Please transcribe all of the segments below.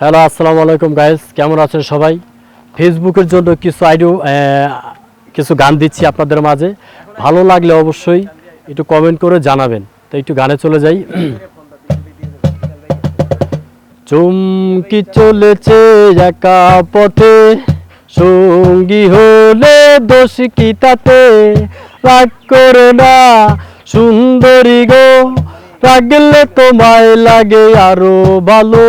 Hello, আসসালামু আলাইকুম guys কেমন আছেন সবাই? ফেসবুকের জন্য কিছু আইডিও কিছু গান দিচ্ছি আপনাদের মাঝে। ভালো লাগলে অবশ্যই একটু কমেন্ট করে জানাবেন। তো একটু গানে চলে যাই। চুমকি চলেছে একা পথে, সঙ্গী হলে দোষ কি তাতে? রাগ করে না, সুন্দরী গো, রাগলে তোমায় লাগে আরও ভালো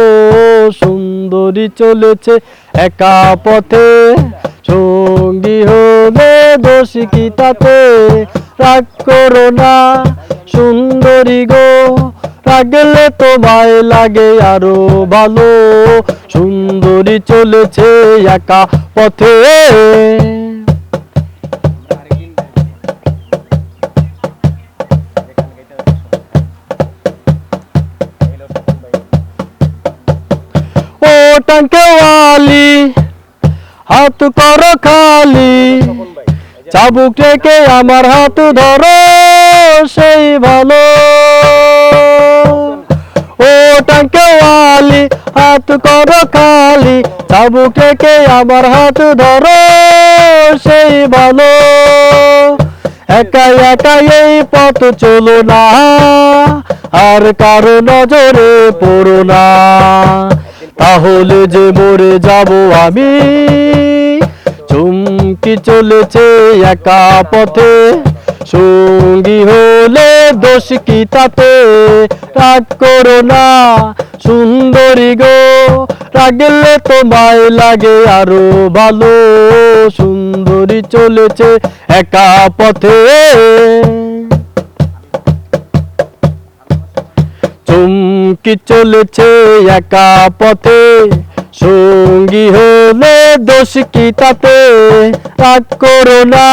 সুন্দরী চলেছে একা পথে। সঙ্গী হলে দোষী কি তাতে? রাগ করো না, সুন্দরী গো। রাগলে তোমায় লাগে আরও ভালো। সুন্দরী চলেছে একা পথে। টাঙ্কেওয়ালি হাত করো খালি। চাবুক রেখে আমার হাত ধরো, সেই ভালো। ও টাঙ্কেওয়ালি হাত করো খালি, চাবুক রেখে আমার হাত ধরো, সেই ভালো। একা একা এই পথ চলো না, আর কারও নজরে পড়ো না। তাহলে যে মরে যাব আমি। চুমকি চলেছে একা পথে। সঙ্গী হলে দোষ কি তাতে? রাগ করো না, সুন্দরী গো। রাগলে তোমায় লাগে আরও ভালো। সুন্দরী চলেছে একা পথে। চুমকি চলেছে একা পথে? সঙ্গী হলে দোষ কি তাতে? রাগ করো না,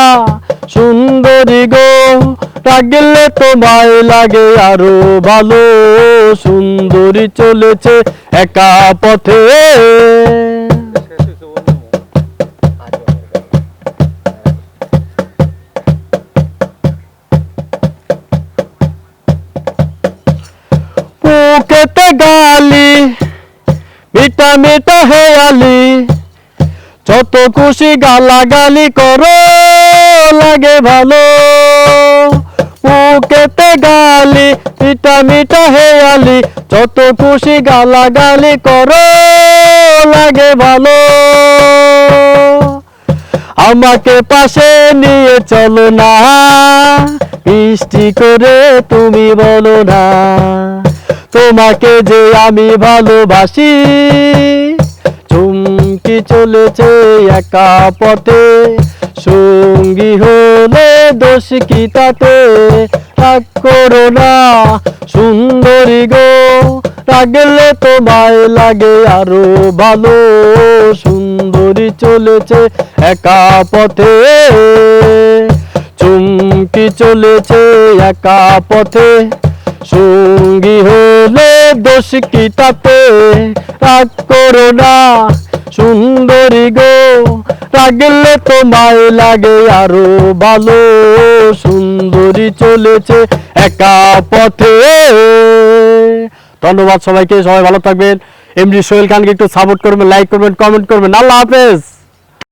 সুন্দরী গো, রাগলে তোমায় লাগে আরও ভালো। সুন্দরী চলেছে একা পথে। গালি মিটা মিটা হেয়ালি, যত খুশি গালাগালি করো, লাগে ভালো। পুকেতে গালি মিটা মিটা হেয়ালি, যত খুশি গালাগালি করো, লাগে ভালো। আমাকে পাশে নিয়ে চলো না, মিষ্টি করে তুমি বলো না। তোমাকে যে আমি ভালোবাসি, চুমকি চলেছে একা পথে। সঙ্গী হলে দোষ কি তাতে? রাগ করো না, সুন্দরী গো। রাগলে তোমায় লাগে আরও ভালো। সুন্দরী চলেছে একা পথে। চুমকি চলেছে একা পথে। সঙ্গী হলে দোষ কি তাতে? রাগ করো না, সুন্দরী গো। রাগলে তোমায় লাগে আরও ভালো। সুন্দরী চলেছে একা পথে। ধন্যবাদ সবাইকে, সবাই ভালো থাকবেন। এমডি সোহেল খানকে একটু সাপোর্ট করবেন লাইক করবেন কমেন্ট করবেন। আল্লাহ হাফেজ।